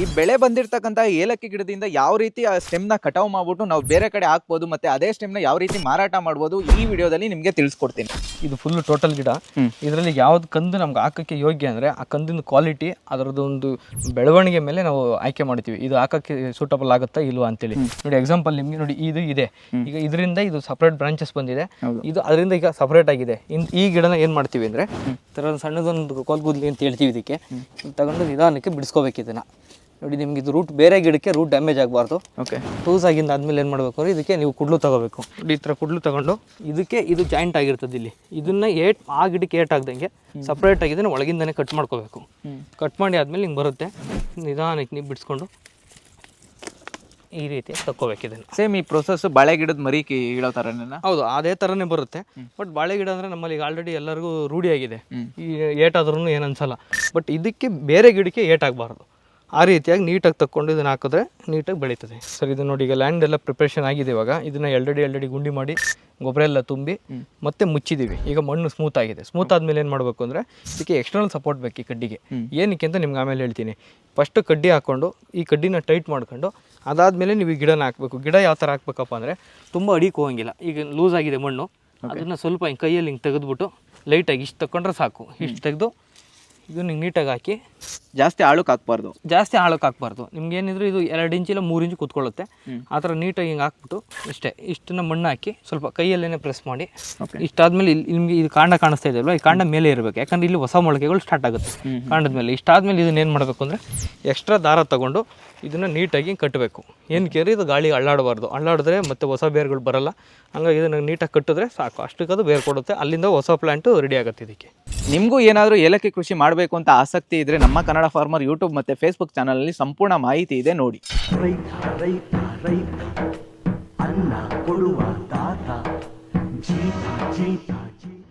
ಈ ಬೆಳೆ ಬಂದಿರತಕ್ಕಂತ ಏಲಕ್ಕಿ ಗಿಡದಿಂದ ಯಾವ ರೀತಿ ಆ ಸ್ಟೆಮ್ನ ಕಟಾವ್ ಮಾಡ್ಬಿಟ್ಟು ನಾವು ಬೇರೆ ಕಡೆ ಹಾಕ್ಬೋದು ಮತ್ತೆ ಅದೇ ಸ್ಟೆಮ್ನ ಯಾವ ರೀತಿ ಮಾರಾಟ ಮಾಡ್ಬೋದು ಈ ವಿಡಿಯೋದಲ್ಲಿ ನಿಮಗೆ ತಿಳಿಸ್ಕೊಡ್ತೀನಿ. ಇದು ಫುಲ್ ಟೋಟಲ್ ಗಿಡ. ಇದರಲ್ಲಿ ಯಾವ್ದು ಕಂದು ನಮ್ಗೆ ಹಾಕಕ್ಕೆ ಯೋಗ್ಯ ಅಂದ್ರೆ ಆ ಕಂದಿನ ಕ್ವಾಲಿಟಿ ಅದರದ್ದು ಒಂದು ಬೆಳವಣಿಗೆ ಮೇಲೆ ನಾವು ಆಯ್ಕೆ ಮಾಡ್ತೀವಿ. ಇದು ಹಾಕಕ್ಕೆ ಸೂಟಬಲ್ ಆಗುತ್ತಾ ಇಲ್ವಾ ಅಂತೇಳಿ. ನೋಡಿ ಎಕ್ಸಾಂಪಲ್ ನಿಮಗೆ ನೋಡಿ ಇದು ಇದೆ. ಈಗ ಇದರಿಂದ ಇದು ಸಪ್ರೇಟ್ ಬ್ರಾಂಚಸ್ ಬಂದಿದೆ. ಇದು ಅದರಿಂದ ಈಗ ಸಪ್ರೇಟ್ ಆಗಿದೆ. ಇನ್ ಈ ಗಿಡನ ಏನು ಮಾಡ್ತೀವಿ ಅಂದ್ರೆ ಥರ ಸಣ್ಣದೊಂದು ಕೋಲ್ಗುದ್ಲಿ ಅಂತ ಹೇಳ್ತೀವಿ ಇದಕ್ಕೆ. ಇದ್ ತಗೊಂಡು ನಿಧಾನಕ್ಕೆ ಬಿಡಿಸ್ಕೋಬೇಕು ಇದನ್ನ. ನೋಡಿ ನಿಮ್ಗೆ ಇದು ರೂಟ್ ಬೇರೆ ಗಿಡಕ್ಕೆ ರೂಟ್ ಡ್ಯಾಮೇಜ್ ಆಗಬಾರ್ದು. ಓಕೆ ಟೂಸ್ ಆಗಿಂದ ಆದ್ಮೇಲೆ ಏನು ಮಾಡಬೇಕು ಅಂದ್ರೆ ಇದಕ್ಕೆ ನೀವು ಕುಡ್ಲು ತಗೋಬೇಕು. ಈ ಥರ ಕುಡ್ಲು ತಗೊಂಡು? ಇದಕ್ಕೆ ಇದು ಜಾಯಿಂಟ್ ಆಗಿರ್ತದೆ ಇಲ್ಲಿ. ಇದನ್ನ ಏಟ್ ಆ ಗಿಡಕ್ಕೆ ಏಟ್ ಆಗ್ದಂಗೆ ಸಪ್ರೇಟ್ ಆಗಿದ್ದನ್ನು ಒಳಗಿಂದನೇ ಕಟ್ ಮಾಡ್ಕೋಬೇಕು. ಕಟ್ ಮಾಡಿ ಆದ್ಮೇಲೆ ಹಿಂಗೆ ಬರುತ್ತೆ. ನಿಧಾನಕ್ಕೆ ನೀವು ಬಿಡಿಸ್ಕೊಂಡು ಈ ರೀತಿ ತಕ್ಕೋಬೇಕು ಇದನ್ನು. ಸೇಮ್ ಈ ಪ್ರೊಸೆಸ್ ಬಾಳೆ ಗಿಡದ ಮರಿ ಇಳೋ ಇಡೋ ತರನೇನಾ? ಹೌದು ಅದೇ ಥರನೇ ಬರುತ್ತೆ. ಬಟ್ ಬಾಳೆ ಗಿಡ ಅಂದರೆ ನಮ್ಮಲ್ಲಿ ಈಗ ಆಲ್ರೆಡಿ ಎಲ್ಲರಿಗೂ ರೂಢಿಯಾಗಿದೆ. ಈ ಏಟಾದ್ರೂ ಏನು ಅನ್ಸಲ್ಲ ಬಟ್ ಇದಕ್ಕೆ ಬೇರೆ ಗಿಡಕ್ಕೆ ಏಟಾಗಬಾರ್ದು ಆ ರೀತಿಯಾಗಿ ನೀಟಾಗಿ ತಕ್ಕೊಂಡು ಇದನ್ನು ಹಾಕಿದ್ರೆ ನೀಟಾಗಿ ಬೆಳೀತದೆ. ಸರ್ ಇದು ನೋಡಿ ಈಗ ಲ್ಯಾಂಡ್ ಎಲ್ಲ ಪ್ರಿಪ್ರೇಷನ್ ಆಗಿದೆ ಇವಾಗ. ಇದನ್ನು ಎಲ್ಡಡಿ ಎಲ್ರೆಡಿ ಗುಂಡಿ ಮಾಡಿ ಗೊಬ್ಬರ ಎಲ್ಲ ತುಂಬಿ ಮತ್ತೆ ಮುಚ್ಚಿದ್ದೀವಿ. ಈಗ ಮಣ್ಣು ಸ್ಮೂತ್ ಆಗಿದೆ. ಸ್ಮೂತ್ ಆದಮೇಲೆ ಏನು ಮಾಡಬೇಕು ಅಂದರೆ ಇದಕ್ಕೆ ಎಕ್ಸ್ಟರ್ನಲ್ ಸಪೋರ್ಟ್ ಬೇಕು ಈ ಕಡ್ಡಿಗೆ. ಏನಕ್ಕೆ ಅಂತ ನಿಮ್ಗೆ ಆಮೇಲೆ ಹೇಳ್ತೀನಿ. ಫಸ್ಟ್ ಕಡ್ಡಿ ಹಾಕ್ಕೊಂಡು ಈ ಕಡ್ಡಿನ ಟೈಟ್ ಮಾಡ್ಕೊಂಡು ಅದಾದಮೇಲೆ ನೀವು ಈ ಗಿಡನ ಹಾಕಬೇಕು. ಗಿಡ ಯಾವ ಥರ ಹಾಕ್ಬೇಕಪ್ಪ ಅಂದರೆ ತುಂಬ ಅಡಿಗೆ ಹೋಗಂಗಿಲ್ಲ ಈಗ ಲೂಸ್ ಆಗಿದೆ ಮಣ್ಣು. ಅದನ್ನು ಸ್ವಲ್ಪ ಹಿಂಗೆ ಕೈಯಲ್ಲಿ ಹಿಂಗೆ ತೆಗೆದ್ಬಿಟ್ಟು ಲೈಟಾಗಿ ಇಷ್ಟು ತಗೊಂಡ್ರೆ ಸಾಕು. ಇಷ್ಟು ತೆಗೆದು ಇದನ್ನ ನೀಟಾಗಿ ಹಾಕಿ. ಜಾಸ್ತಿ ಆಳಕ್ಕೆ ಹಾಕ್ಬಾರ್ದು. ಜಾಸ್ತಿ ಆಳಕ್ಕೆ ಹಾಕ್ಬಾರ್ದು. ನಿಮ್ಗೆ ಏನಿದ್ರು ಇದು ಎರಡು ಇಂಚಿಲ್ಲ ಮೂರು ಇಂಚ್ ಕೂತ್ಕೊಳ್ಳುತ್ತೆ. ಆ ಥರ ನೀಟಾಗಿ ಹಿಂಗೆ ಹಾಕ್ಬಿಟ್ಟು ಇಷ್ಟೇ. ಇಷ್ಟನ್ನ ಮಣ್ಣು ಹಾಕಿ ಸ್ವಲ್ಪ ಕೈಯಲ್ಲೇ ಪ್ರೆಸ್ ಮಾಡಿ. ಇಷ್ಟಾದ್ಮೇಲೆ ಇಲ್ಲಿ ನಿಮಗೆ ಇದು ಕಾಂಡ ಕಾಣಿಸ್ತಾ ಇದೆ ಅಲ್ವಾ? ಈ ಕಾಂಡ ಮೇಲೆ ಇರಬೇಕು. ಯಾಕಂದ್ರೆ ಇಲ್ಲಿ ಹೊಸ ಮೊಳಕೆಗಳು ಸ್ಟಾರ್ಟ್ ಆಗುತ್ತೆ ಕಾಂಡದ ಮೇಲೆ. ಇಷ್ಟಾದ್ಮೇಲೆ ಇದನ್ನ ಏನು ಮಾಡಬೇಕು ಅಂದರೆ ಎಕ್ಸ್ಟ್ರಾ ದಾರ ತಗೊಂಡು ಇದನ್ನು ನೀಟಾಗಿ ಕಟ್ಟಬೇಕು ಏನು ಕೇರಿ ಇದು ಗಾಳಿ ಅಳ್ಳಾಡಬಾರ್ದು. ಅಳ್ಳಾಡಿದ್ರೆ ಮತ್ತೆ ಹೊಸ ಬೇರ್ಗಳು ಬರಲ್ಲ. ಹಂಗಾಗಿ ಇದನ್ನ ನೀಟಾಗಿ ಕಟ್ಟಿದ್ರೆ ಸಾಕು. ಅಷ್ಟಕ್ಕದು ಬೇರ್ ಕೊಡುತ್ತೆ ಅಲ್ಲಿಂದ ಹೊಸ ಪ್ಲ್ಯಾಂಟು ರೆಡಿ ಆಗುತ್ತೆ ಇದಕ್ಕೆ. ನಿಮಗೂ ಏನಾದರೂ ಏಲಕ್ಕಿ ಕೃಷಿ ಮಾಡಬೇಕು ಅಂತ ಆಸಕ್ತಿ ಇದ್ರೆ ನಮ್ಮ ಕನ್ನಡ ಫಾರ್ಮರ್ ಯೂಟ್ಯೂಬ್ ಮತ್ತು ಫೇಸ್ಬುಕ್ ಚಾನಲಲ್ಲಿ ಸಂಪೂರ್ಣ ಮಾಹಿತಿ ಇದೆ ನೋಡಿ. ರೈತ ರೈತ ರೈತ. ಅನ್ನ ಕೊಡುವ ದಾತ. ಜೀತ ಜೀತ